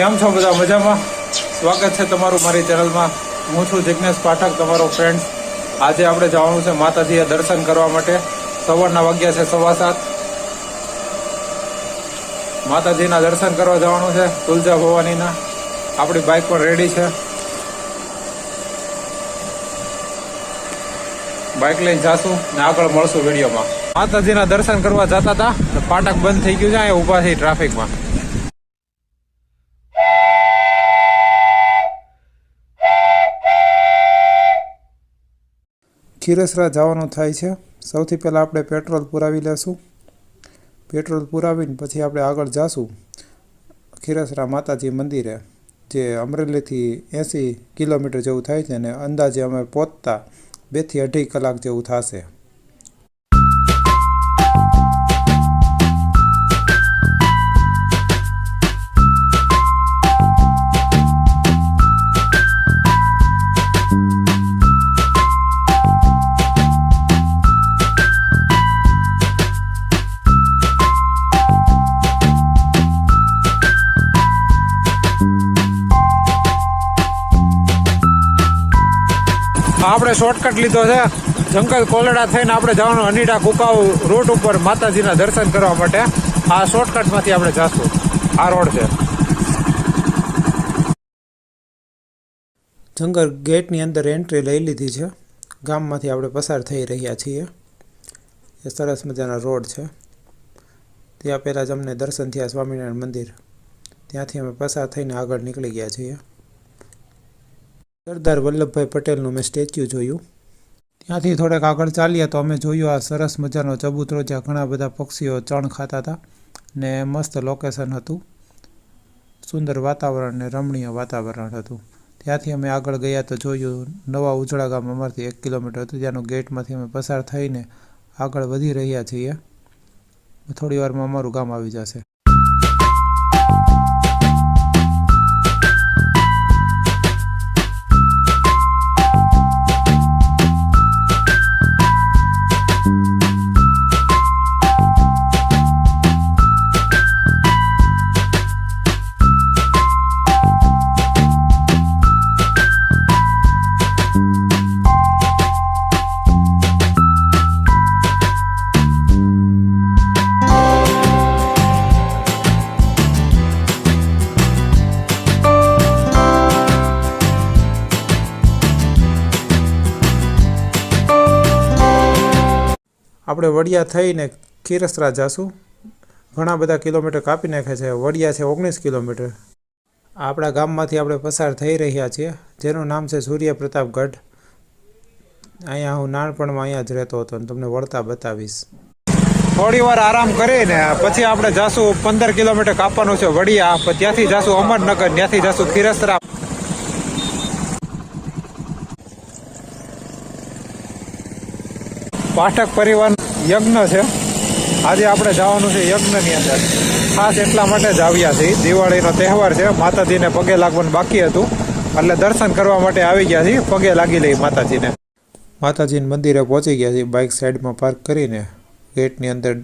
કેમ છો બધા મજામાં? સ્વાગત છે તમારું મારી ચેનલમાં. હું છું જિજ્ઞેશ પાઠક, તમારો ફ્રેન્ડ આજે આપણે જવાનું છે માતાજીએ દર્શન કરવા માટે. સવારના વાગ્યા છે સવા સાત. માતાજીના દર્શન કરવા જવાનું છે, તુલજા ભવાનીના. આપણી બાઇક પણ રેડી છે. બાઇક લઈને જાશું ને આગળ મળશું વિડીયોમાં. માતાજીના દર્શન કરવા જતા હતા પાટક બંધ થઈ ગયું છે, અહીંયા ઊભા થઈ ટ્રાફિકમાં ખીરસરા જવાનું થાય છે. સૌથી પહેલાં આપણે પેટ્રોલ પુરાવી લેશું. પેટ્રોલ પુરાવીને પછી આપણે આગળ જાશું ખીરસરા માતાજી મંદિરે, જે અમરેલીથી એંસી કિલોમીટર જેવું થાય છે અને અંદાજે અમે પહોંચતા બેથી અઢી કલાક જેવું થશે. શોર્ટકટ લીધો છે. જંગલ કોલડા થઈને આપણે જવાનું અનીડા કુકાવ રોડ ઉપર માતાજીના દર્શન કરવા માટે. આ શોર્ટકટમાંથી આપણે જાશું. આ રોડ છે. જંગલ ગેટની અંદર એન્ટ્રી લઈ લીધી છે. ગામમાંથી આપણે પસાર થઈ રહ્યા છીએ. એ સરસ મજાના રોડ છે. ત્યાં પહેલાં જ અમને દર્શન થયા સ્વામિનારાયણ મંદિર. ત્યાંથી અમે પસાર થઈને આગળ નીકળી ગયા છીએ. સરદાર વલ્લભભાઈ પટેલનું મેં સ્ટેચ્યુ જોયું. ત્યાંથી થોડેક આગળ ચાલ્યા તો અમે જોયું આ સરસ મજાનો ચબૂતરો જ્યાં ઘણા બધા પક્ષીઓ ચણ ખાતા હતા ને મસ્ત લોકેશન હતું. સુંદર વાતાવરણ ને રમણીય વાતાવરણ હતું. ત્યાંથી અમે આગળ ગયા તો જોયું નવા ઉજળા ગામ અમારથી એક કિલોમીટર હતું. ત્યાંનું ગેટમાંથી અમે પસાર થઈને આગળ વધી રહ્યા છીએ. થોડી વારમાં અમારું ગામ આવી જશે. આપણે વડિયા થઈને ખીરસરા જાશું. ઘણા બધા કિલોમીટર કાપી નાખે છે. વડિયા છે ઓગણીસ કિલોમીટર. આપણા ગામમાંથી આપણે પસાર થઈ રહ્યા છીએ. જેનું નામ છે સૂર્યપ્રતાપગઢ અહીંયા હું નાનપણમાં અહીંયા જ રહેતો હતો અને તમને વળતા બતાવીશ. થોડી વાર આરામ કરીને પછી આપણે જાશું પંદર કિલોમીટર કાપવાનું છે વડિયા. ત્યાંથી જાશું અમરનગર, ત્યાંથી જાશું ખીરસરા. પાઠક પરિવાર યજ્ઞ છે. આજે આપણે જવાનું છે યજ્ઞની અંદર. ખાસ એટલા માટે જ આવ્યા છીએ. દિવાળીનો તહેવાર છે. માતાજીને પગે લાગવાનું બાકી હતું. એટલે દર્શન કરવા માટે આવી ગયા છીએ. પગે લાગી લઈ માતાજીને. માતાજીના મંદિરે પહોંચી ગયા છીએ. બાઇક સાઈડમાં પાર્ક કરીને, ગેટની અંદર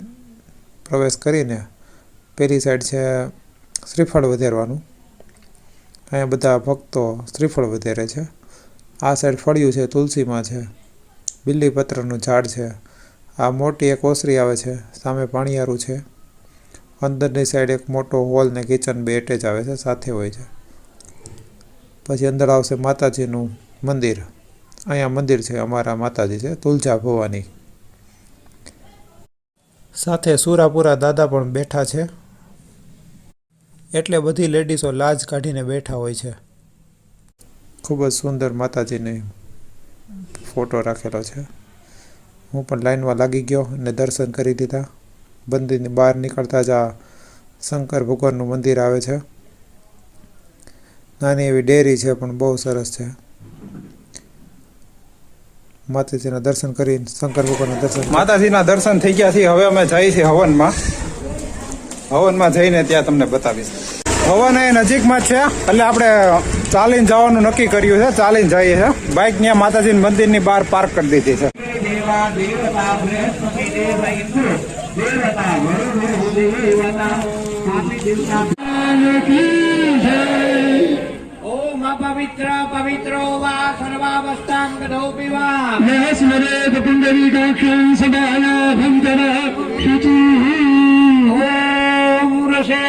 પ્રવેશ કરીને, પેલી સાઈડ છે શ્રીફળ વધારવાનું. અહીંયા બધા ભક્તો શ્રીફળ વધારે છે. આ સાઈડ ફળિયું છે, તુલસીમાં છે બિલ્લીપત્રનું ઝાડ છે. આ મોટી એક ઓસરી આવે છે, સામે પાણીયારું છે. અંદરની સાઈડ એક મોટો હોલ ને કિચન બે એટેચ આવે છે, સાથે હોય છે. પછી અંદર આવશે માતાજીનું મંદિર. અહીંયા મંદિર છે, અમારા માતાજી છે, તુલજા ભવાની. સાથે સુરાપુરા દાદા પણ બેઠા છે. એટલે બધી લેડીઝો લાજ કાઢીને બેઠા હોય છે. ખૂબ જ સુંદર માતાજીની ફોટો રાખેલો છે. હું પણ લાઈનમાં લાગી ગયો અને દર્શન કરી દીધા. મંદિરની બહાર નીકળતા જ આ શંકર ભગવાનનું મંદિર આવે છે. નાની એવી ડેરી છે, પણ બહુ સરસ છે. માતાજીના દર્શન કરી શંકર ભગવાનના દર્શન માતાજીના દર્શન થઈ ગયા છે હવે અમે જઈએ છીએ હવનમાં. હવનમાં જઈને ત્યાં તમને બતાવીશ. હવન એ નજીકમાં જ છે. એટલે આપણે ચાલીને જવાનું નક્કી કર્યું છે. ચાલીને જઈએ છે બાઇક ત્યાં માતાજીના મંદિરની બહાર પાર્ક કરી દીધી છે. ದೇವಾ ದೇವತಾ ಬೃಹಸ್ಪತಿ ದೇವ ಇಂದು ದೇವತಾ ವರುಣ ದೇವತ ಸ್ವಾಮಿ ಓಂ ಅಪವಿತ್ರ ಪವಿತ್ರೋ ವಾ ಸರ್ವಾವಸ್ಥಾಂ ಗತೋಪಿ ವಾ ಮಹಸ್ಮರೇತ ಪುಂಡರೀಕಾಕ್ಷಂ ಸದಾಲಾಭಂ ಜನ ಶುಚಿಃ ಓಂ ಋಷೇ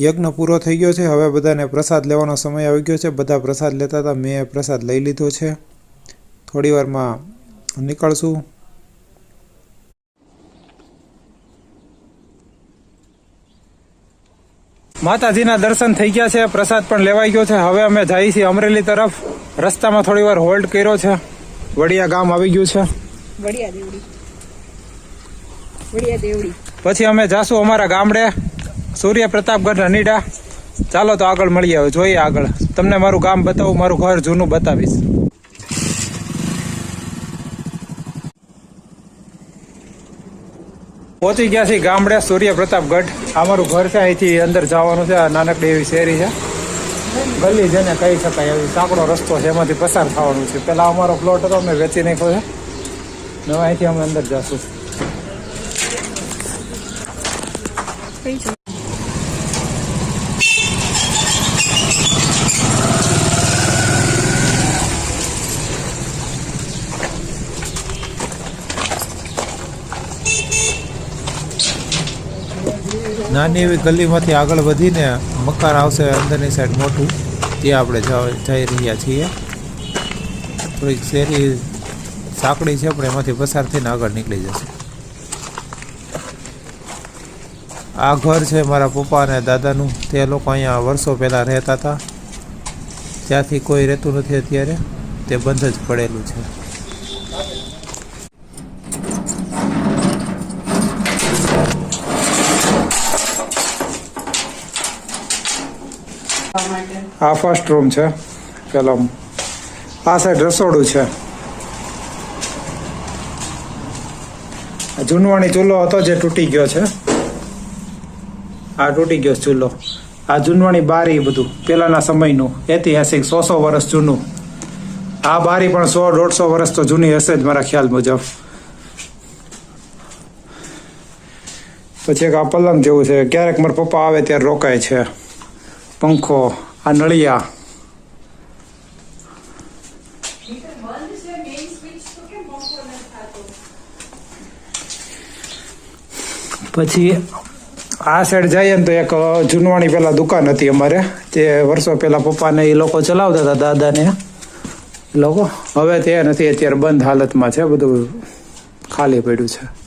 યજ્ઞ પૂરો થઈ ગયો છે. હવે બધાને પ્રસાદ લેવાનો સમય આવી ગયો છે. બધા પ્રસાદ લેતા હતા. મેં પ્રસાદ લઈ લીધો છે. થોડી વારમાં નીકળશું. માતાજીના દર્શન થઈ ગયા છે. પ્રસાદ પણ લેવાઈ ગયો છે. હવે અમે જઈએ છીએ અમરેલી તરફ. રસ્તામાં થોડી વાર હોલ્ડ કર્યો છે. વડિયા ગામ આવી ગયું છે. વડિયા દેવડી. પછી અમે જાશું અમારા ગામડે. સૂર્ય પ્રતાપગઢ રનીડા. ચાલો તો આગળ મળીએ હવે, જોઈએ આગળ. તમને મારું ગામ બતાવું, મારું ઘર જૂનું બતાવીશ. પહોંચી ગયા છીએ ગામડે સૂર્ય પ્રતાપગઢ અમારું ઘર છે, અહીંથી અંદર જવાનું છે નાનકડી એવી શેરી છે. ગલી જેને કહી શકાય, એવી સાંકડો રસ્તો છે, એમાંથી પસાર થવાનું છે. પહેલાં અમારો પ્લોટ હતો, અમે વેચી નાખ્યો છે. અહીંથી અમે અંદર જશું. કઈ છે નાની એવી ગલીમાંથી આગળ વધીને મકાન આવશે અંદરની સાઈડ મોટું. ત્યાં આપણે જઈ રહ્યા છીએ. થોડીક શેરી સાંકડી છે, પણ એમાંથી પસાર થઈને આગળ નીકળી જશે. આ ઘર છે મારા પપ્પા અને દાદાનું. તે લોકો અહીંયા વર્ષો પહેલાં રહેતા હતા. ત્યાંથી કોઈ રહેતું નથી અત્યારે. તે બંધ જ પડેલું છે. આ ફર્સ્ટ રૂમ છે. પેલો આ સાઈડ રસોડું છે. જૂનવાણી ચૂલો હતો જે તૂટી ગયો છે. આ તૂટી ગયો ચૂલો. આ જૂનવાણી બારી બધું. પહેલાંના સમયનું. ઐતિહાસિક સો સો વર્ષ જૂનું. આ બારી પણ સો, દોઢસો વર્ષ તો જૂની હશે જ મારા ખ્યાલ મુજબ. પછી એક આ પલંગ જેવું છે. ક્યારેક મારા પપ્પા આવે ત્યારે રોકાય છે. પંખો, આ નળિયા. પછી આ સાઈડ જઈએ ને તો એક જૂનવાણી પેલા દુકાન હતી અમારે. તે વર્ષો પહેલા પપ્પાને એ લોકો ચલાવતા હતા, દાદાને. લોકો. હવે તે નથી, અત્યારે બંધ હાલતમાં છે, બધું ખાલી પડ્યું છે.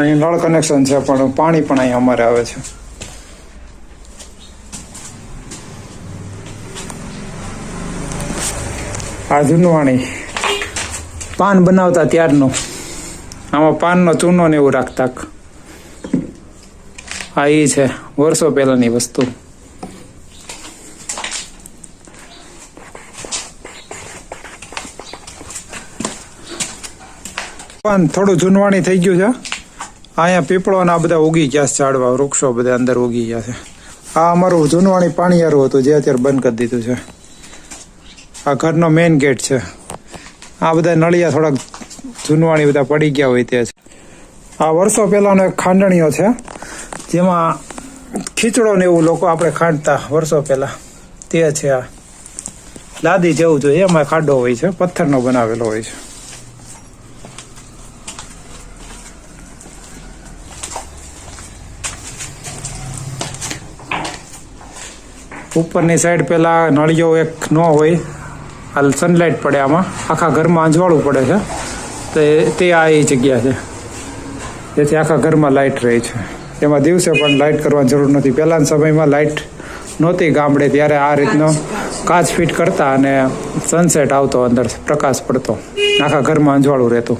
અહીં નળ કનેક્શન છે, પણ પાણી પણ અહીં અમારે આવે છે. આ જૂનવાણી. પાન બનાવતા ત્યારનું. આમાં પાનનો ચૂનો ને એવું રાખતા. આ એ છે, વર્ષો પહેલાની વસ્તુ. પણ થોડું જૂનવાણી થઈ ગયું છે. અહીંયા પીપળો આ બધા ઉગી ગયા છે ઝાડવા, વૃક્ષો બધા અંદર ઉગી ગયા છે. આ અમારું જૂનવાણી પાણીયારું હતું, જે અત્યારે બંધ કરી દીધું છે. આ ઘરનો મેઇન ગેટ છે. આ બધા નળિયા થોડાક જૂનવાણી બધા પડી ગયા હોય તે છે. આ વર્ષો પહેલાનો એક ખાંડણીઓ છે, જેમાં ખીચડો ને એવું લોકો આપણે ખાંડતા વર્ષો પહેલા. તે છે આ. લાદી જેવું જોઈએ, એમાં ખાડો હોય છે, પથ્થરનો બનાવેલો હોય છે. ઉપરની સાઈડ પેલા નળિયો એક ન હોય આ સનલાઇટ પડે આમાં. આખા ઘરમાં અંજવાળું પડે છે. તે તે આ એ જગ્યા છે. જેથી આખા ઘરમાં લાઇટ રહે છે. એમાં દિવસે પણ લાઇટ કરવાની જરૂર નથી. પહેલાના સમયમાં લાઇટ નહોતી ગામડે. ત્યારે આ રીતનો કાચ ફિટ કરતા અને સનસેટ આવતો અંદર પ્રકાશ પડતો. આખા ઘરમાં અંજવાળું રહેતું.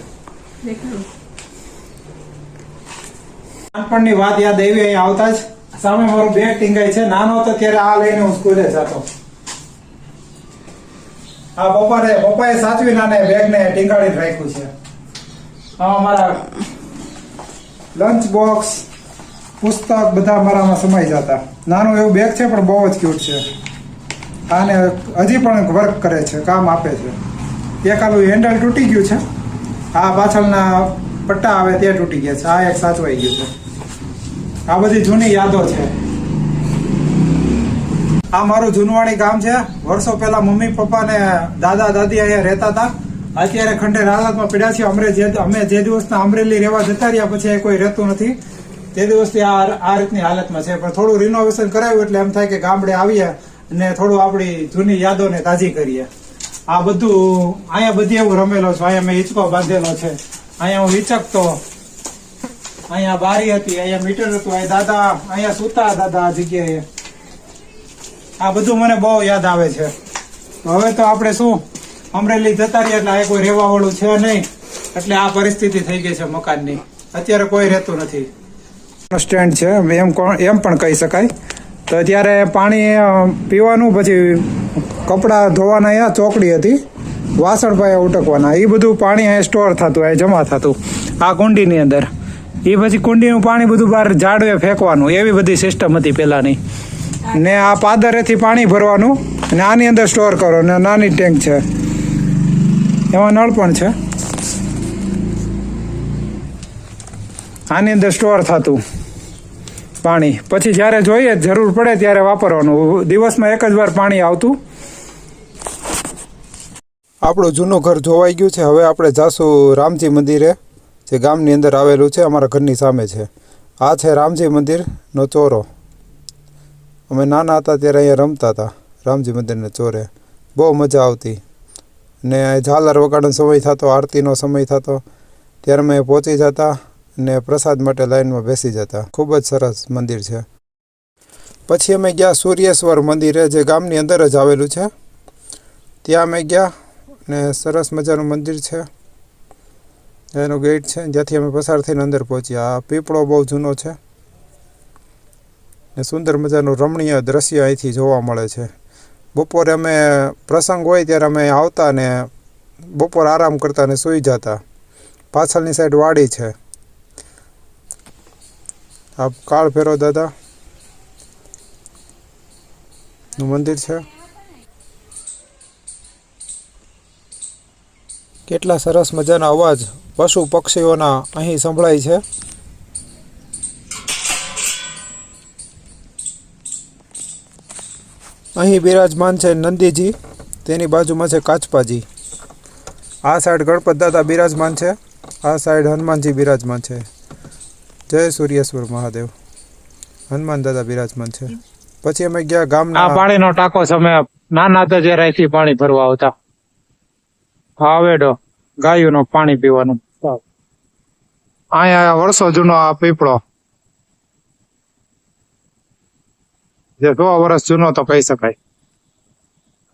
નાનપણની વાત યાદ આવી અહીં આવતા જ. સામે મારું બેગ ટીંગાય છે. નાનો હતો ત્યારે આ લઈને હું સ્કૂલે જતો. આ પપ્પાને પપ્પાએ સાચવી નાને બેગને ટીંગાડીને રાખ્યું છે. આ અમારા લંચ બોક્સ પુસ્તક બધા મારામાં સમાઈ જતા. નાનું એવું બેગ છે પણ બહુ જ ક્યુટ છે. આને હજી પણ વર્ક કરે છે કામ આપે છે. એક આલું હેન્ડલ તૂટી ગયું છે. આ પાછળના પટ્ટા આવે તે તૂટી ગયા છે. આ એક સાચવાઈ ગયું છે. આ બધી જૂની યાદો છે. આ મારું જૂનવાણી ગામ છે. વર્ષો પહેલા મમ્મી, પપ્પા ને દાદા, દાદી અહીંયા રહેતા હતા. અત્યારે ખંડેર હાલતમાં પીડ્યા છીએ. અમરે જે અમે જે દિવસના અમરેલી રહેવા જતા રહ્યા, પછી કોઈ રહેતું નથી. તે દિવસથી આ આ રીતની હાલતમાં છે. પણ થોડું રિનોવેશન કરાવ્યું એટલે એમ થાય કે ગામડે આવીએ અને થોડું આપણી જૂની યાદોને તાજી કરીએ. આ બધું અહીંયા બધી એવું રમેલો છું. અહીંયા મેં હિંચકો બાંધેલો છે. અહીંયા હું હિંચકતો. અહીંયા બારી હતી. અહીંયા મીટર હતું. અહીંયા દાદા, અહીંયા સૂતા દાદા આ જગ્યાએ. આ બધું મને બહુ યાદ આવે છે. હવે તો આપણે શું? અમરેલી જતા રહ્યા એટલે કોઈ રહેવા વાળું છે નહીં. એટલે આ પરિસ્થિતિ થઈ ગઈ છે મકાનની. અત્યારે કોઈ રહેતું નથી. સ્ટેન્ડ છે. એમ એમ પણ કહી શકાય. તો ત્યારે પાણી પીવાનું, પછી કપડાં ધોવાના અહીંયા ચોકડી હતી. વાસણ પાયા ઉટકવાના. એ બધું પાણી અહીંયા સ્ટોર થતું, અહીંયા જમા થતું. આ કુંડીની અંદર. એ પછી કુંડીનું પાણી બધું બહાર ઝાડવે ફેંકવાનું. એવી બધી સિસ્ટમ હતી પહેલાંની. ને આ પાદરેથી પાણી ભરવાનું અને આની અંદર સ્ટોર કરો ને નાની ટેન્ક છે. એમાં નળ પણ છે. આની અંદર સ્ટોર થતું પાણી. પછી જ્યારે જોઈએ જરૂર પડે ત્યારે વાપરવાનું. દિવસમાં એક જ વાર પાણી આવતું. આપણું જૂનું ઘર જોવાઈ ગયું છે. હવે આપણે જાશું રામજી મંદિરે, જે ગામની અંદર આવેલું છે. અમારા ઘરની સામે છે. આ છે રામજી મંદિરનો ચોરો. અમે નાના હતા ત્યારે અહીંયા રમતા હતા, રામજી મંદિરને ચોરે. બહુ મજા આવતી. ને ઝાલર વગાડનો સમય થતો, આરતીનો સમય થતો, ત્યારે અમે પહોંચી જતા ને પ્રસાદ માટે લાઈનમાં બેસી જતા. ખૂબ જ સરસ મંદિર છે. પછી અમે ગયા સૂર્યેશ્વર મંદિરે, જે ગામની અંદર જ આવેલું છે. ત્યાં અમે ગયા ને સરસ મજાનું મંદિર છે. એનો ગેટ છે જ્યાંથી અમે પસાર થઈને અંદર પહોંચ્યા. આ પીપળો બહુ જૂનો છે. ને સુંદર મજાનું રમણીય દ્રશ્ય અહીંથી જોવા મળે છે. બપોરે અમે પ્રસંગ હોય ત્યારે અમે આવતા ને બપોર આરામ કરતા ને સૂઈ જતા. પાછળની સાઈડ વાડી છે. આપ કાળ ફેરો દાદા. મંદિર છે? કેટલા સરસ મજાના અવાજ પશુ પક્ષીઓના અહીં સંભળાય છે. અહીં બિરાજમાન છે નંદીજી તેની બાજુમાં છે કાચપાજી. આ સાઈડ ગણપત દાદા બિરાજમાન છે આ સાઈડ હનુમાનજી બિરાજમાન છે. જય સૂર્યેશ્વર મહાદેવ. હનુમાન દાદા બિરાજમાન છે. પછી અમે ગયા ગામના આ પાણીનો ટાંકો છે અમે નાના હતા જે રાઈથી પાણી ભરવા આવતા. હાવેડો ગાયોનો પાણી પીવાનું. અહીંયા વર્ષો જૂનો આ પીપળો. જે સો વર્ષ જૂનો તો કહી શકાય.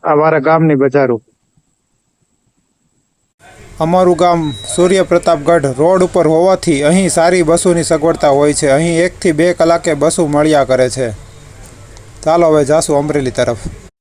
આ મારા ગામની બજારો. અમારું ગામ સૂર્યપ્રતાપગઢ રોડ ઉપર હોવાથી અહીં સારી બસોની સગવડતા હોય છે. અહીં એકથી બે કલાકે બસો મળ્યા કરે છે. ચાલો હવે જાશું અમરેલી તરફ.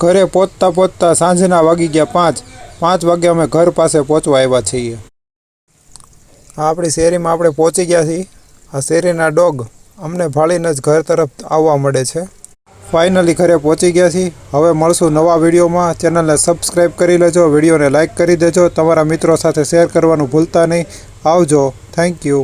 ઘરે પહોંચતા પહોંચતા સાંજના વાગી ગયા પાંચ. પાંચ વાગે અમે ઘર પાસે પહોંચવા આવ્યા છીએ. આ આપણી શેરીમાં આપણે પહોંચી ગયા છીએ. આ શેરીના ડોગ અમને ભાળીને જ ઘર તરફ આવવા મળે છે. ફાઇનલી ઘરે પહોંચી ગયા છીએ. હવે મળશું નવા વિડીયોમાં. ચેનલને સબસ્ક્રાઈબ કરી લેજો. વિડીયોને લાઇક કરી દેજો. તમારા મિત્રો સાથે શેર કરવાનું ભૂલતા નહીં. આવજો. Thank you.